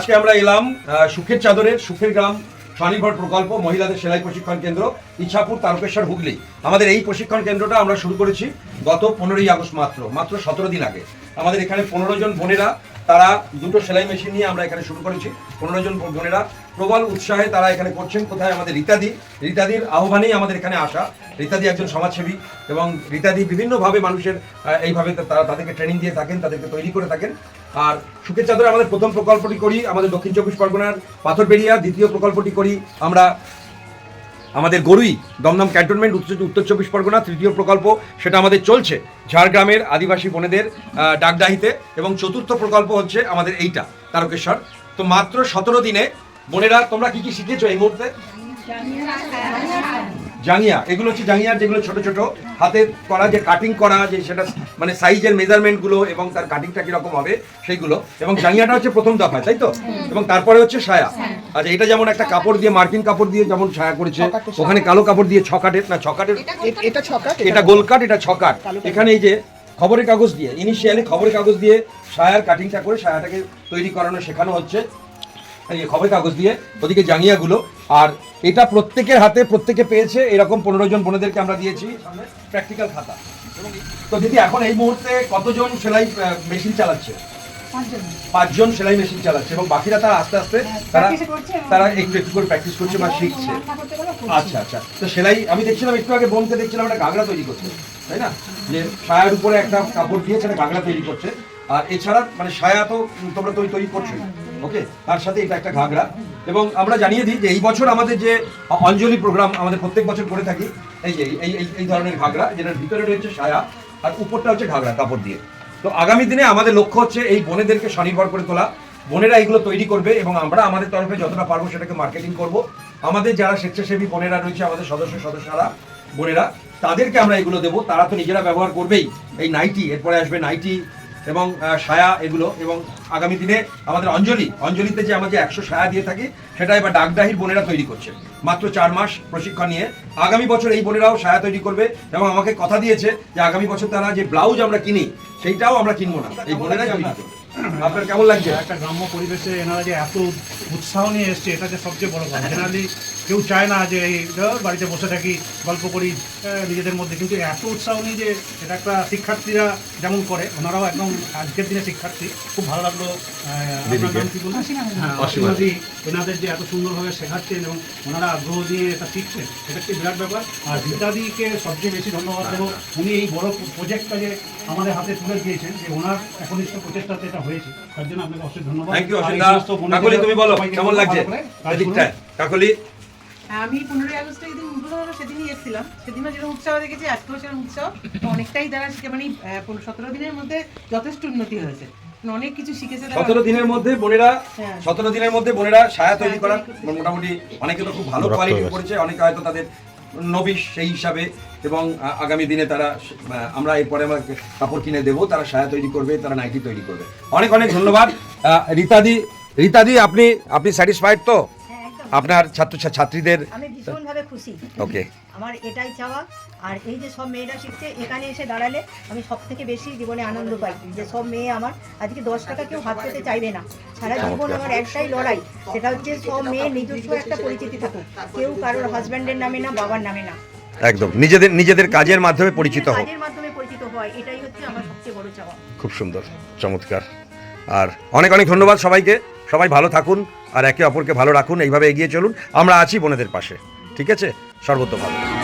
আজকে আমরা এলাম সুখের চাদরের, সুখের গ্রাম, স্বনির্ভর প্রকল্প, মহিলাদের সেলাই প্রশিক্ষণ কেন্দ্র ইচ্ছাপুর তারকেশ্বর, হুগলি। আমাদের এই প্রশিক্ষণ কেন্দ্রটা আমরা শুরু করেছি গত পনেরোই আগস্ট মাত্র মাত্র সতেরো দিন আগে। আমাদের এখানে পনেরো জন বোনেরা তারা দুটো সেলাই মেশিন নিয়ে আমরা এখানে শুরু করেছি। পনেরো জন বোনেরা প্রবল উৎসাহে তারা এখানে করছেন। কোথায় আমাদের রীতাদি? রীতাদির আহ্বানেই আমাদের এখানে আসা। রীতাদি একজন সমাজসেবী এবং রীতাদি বিভিন্নভাবে মানুষের এইভাবে তারা তাদেরকে ট্রেনিং দিয়ে থাকেন, তাদেরকে তৈরি করে থাকেন। আর সুখের চাদরে আমাদের প্রথম প্রকল্পটি করি, আমাদের দক্ষিণ চব্বিশ পরগনার পাথরবেড়িয়া দ্বিতীয় প্রকল্পটি করি। আমরা আমাদের গরুই দমদম ক্যান্টনমেন্ট, উত্তর উত্তর চব্বিশ পরগনা, তৃতীয় প্রকল্প, সেটা আমাদের চলছে। ঝাড়গ্রামের আদিবাসী বোনেদের ডাকডাহিতে, এবং চতুর্থ প্রকল্প হচ্ছে আমাদের এইটা, তারকেশ্বর। তো মাত্র সতেরো দিনে, বোনেরা, তোমরা কি কি শিখেছো এই মুহূর্তে? জাঙ্গিয়া এগুলো হচ্ছে জাঙ্গিয়ার যেগুলো ছোট ছোট হাতে করা যে কাটিং করা যে সেটা মানে সাইজের মেজারমেন্টগুলো এবং তার কাটিংটা কীরকম হবে সেইগুলো। এবং জাঙ্গিয়াটা হচ্ছে প্রথম দফায় তাই তো? এবং তারপরে হচ্ছে সায়া। আচ্ছা এটা যেমন একটা কাপড় দিয়ে মার্কিন কাপড় দিয়ে যেমন ছায়া করেছে ওখানে কালো কাপড় দিয়ে ছকাটের না ছকাটের এটা ছকা এটা গোল কাট এটা ছকাট। এখানে এই যে খবরের কাগজ দিয়ে ইনিশিয়ালি খবরের কাগজ দিয়ে সায়ার কাটিংটা করে সায়াটাকে তৈরি করানো শেখানো হচ্ছে। খবরের কাগজ দিয়ে ওদিকে জাঙ্গিয়াগুলো। আর এটা প্রত্যেকের হাতে প্রত্যেকে পেয়েছে এরকম পনেরো জন বোনেদেরকে আমরা দিয়েছি প্র্যাকটিক্যাল খাতা। তো দিদি এখন এই মুহূর্তে কতজন সেলাই মেশিন চালাচ্ছে? পাঁচজন। সেলাই মেশিন চালাচ্ছে এবং বাকিরা তারা আস্তে আস্তে তারা তারা একটু একটু করে প্র্যাকটিস করছে বা শিখছে। আচ্ছা আচ্ছা। তো সেলাই আমি দেখছিলাম একটু আগে বোনকে দেখছিলাম একটা ঘাগড়া তৈরি করছে তাই না? যে সায়ার উপরে একটা কাপড় দিয়ে সেটা ঘাগড়া তৈরি করছে। আর এছাড়া মানে সায়া তো তোমরা তৈরি তৈরি করছ। ওকে তার সাথে এটা একটা ঘাগরা। এবং আমরা জানিয়ে দিই যে এই বছর আমাদের যে অঞ্জলি প্রোগ্রাম আমাদের প্রত্যেক বছর করে থাকি, এই যে, এই এই ধরনের ঘাগরা, যেটার ভিতরে রয়েছে সায়া, আর উপরটা হচ্ছে ঘাগরা কাপড় দিয়ে। তো আগামী দিনে আমাদের লক্ষ্য হচ্ছে এই বোনেদেরকে স্বনির্ভর করে তোলা। বোনেরা এগুলো তৈরি করবে এবং আমরা আমাদের তরফে যতটা পারব সেটাকে মার্কেটিং করব। আমাদের যারা স্বেচ্ছাসেবী বোনেরা রয়েছে, আমাদের সদস্য, সদস্যরা, বোনেরা, তাদেরকে আমরা এগুলো দেবো। তারা তো নিজেরা ব্যবহার করবেই। এই নাইটি এরপরে আসবে নাইটি এবং সায়া এগুলো এবং আগামী দিনে আমাদের অঞ্জলি, অঞ্জলিতে যে আমরা যে একশো সায়া দিয়ে থাকি, সেটা এবার ডাকডাহির বোনেরা তৈরি করছে। মাত্র চার মাস প্রশিক্ষণ নিয়ে আগামী বছর এই বোনেরাও সায়া তৈরি করবে এবং আমাকে কথা দিয়েছে যে আগামী বছর তারা যে ব্লাউজ আমরা কিনি, সেইটাও আমরা কিনবো না। এই বোনেরাই আমি আপনার কেমন লাগছে? একটা গ্রাম্য পরিবেশে এনারা যে এত উৎসাহ নিয়ে এসছে এটা যে সবচেয়ে বড় কথা। জেনারেলি কেউ চায় না যে এই বাড়িতে বসে থাকি গল্প করি নিজেদের মধ্যে। কিন্তু এত উৎসাহ নিয়ে যে এটা একটা শিক্ষার্থীরা যেমন করে ওনারাও একদম আজকের দিনে শিক্ষার্থী। খুব ভালো লাগল? হ্যাঁ, এনাদের যে এত সুন্দরভাবে শেখাচ্ছেন এবং ওনারা আগ্রহ দিয়ে এটা শিখছেন এটা একটি বিরাট ব্যাপার। আর রীতাদিকে সবচেয়ে বেশি ধন্যবাদ দেবো। উনি এই বড় প্রজেক্টটা যে আমাদের হাতে তুলে দিয়েছেন যে ওনার একনিষ্ঠ প্রচেষ্টাতে এটা হয়েছে তার জন্য আপনাকে অশেষ ধন্যবাদ। থ্যাংক ইউ কাকলি তুমি বলো কেমন লাগছে। এদিকটায় কাকলি? হ্যাঁ, আমি পনেরোই আগস্টে যেদিন উদ্বোধন হলো সেদিনই এসেছিলাম। সেদিনও যেরকম উৎসাহ দেখেছি আজকেও সেরকম উৎসাহ। অনেকটাই তারা শিখে মানে সতেরো দিনের মধ্যে যথেষ্ট উন্নতি হয়েছে। মানে অনেক কিছু শিখেছে সতেরো দিনের মধ্যে বোনেরা হ্যাঁ। সতেরো দিনের মধ্যে বোনেরা সায়া তৈরি করার মোটামুটি অনেকে তো খুব ভালো কোয়ালিটি করেছে অনেকে হয়তো তাদের নবিশ সেই হিসাবে এবং আগামী দিনে তারা আমরা এরপরে আমরা কাপড় কিনে দেবো তারা সায়া তৈরি করবে তারা নাইটি তৈরি করবে। অনেক অনেক ধন্যবাদ। রীতাদি রীতাদি আপনি আপনি স্যাটিসফাইড তো? হ্যাঁ, আপনার ছাত্র ছাত্রীদের আমি ভীষণভাবে খুশি। ওকে আমার এটাই চাওয়া। আর এই যে সব মেয়েরা শিখছে এখানে এসে দাঁড়ালে আমি সব থেকে বেশি জীবনে আনন্দ পাই। যে সব মেয়ে আমার আজকে দশ টাকা কেউ হাত পেতে চাইবে না। সারা জীবন আমার একটাই লড়াই সেটা হচ্ছে সব মেয়ে নিজস্ব একটা পরিচিতি থাকুক। কেউ কারোর হাজব্যান্ডের নামে না বাবার নামে না। একদম। নিজেদের নিজেদের কাজের মাধ্যমে পরিচিত হোক কাজের মাধ্যমে পরিচিত হয় এটাই হচ্ছে আমার সবচেয়ে বড় চাওয়া। খুব সুন্দর চমৎকার। আর অনেক অনেক ধন্যবাদ সবাইকে। সবাই ভালো থাকুন আর একে অপরকে ভালো রাখুন এইভাবে এগিয়ে চলুন। আমরা আছি বোনেদের পাশে ঠিক আছে? সর্বতভাবে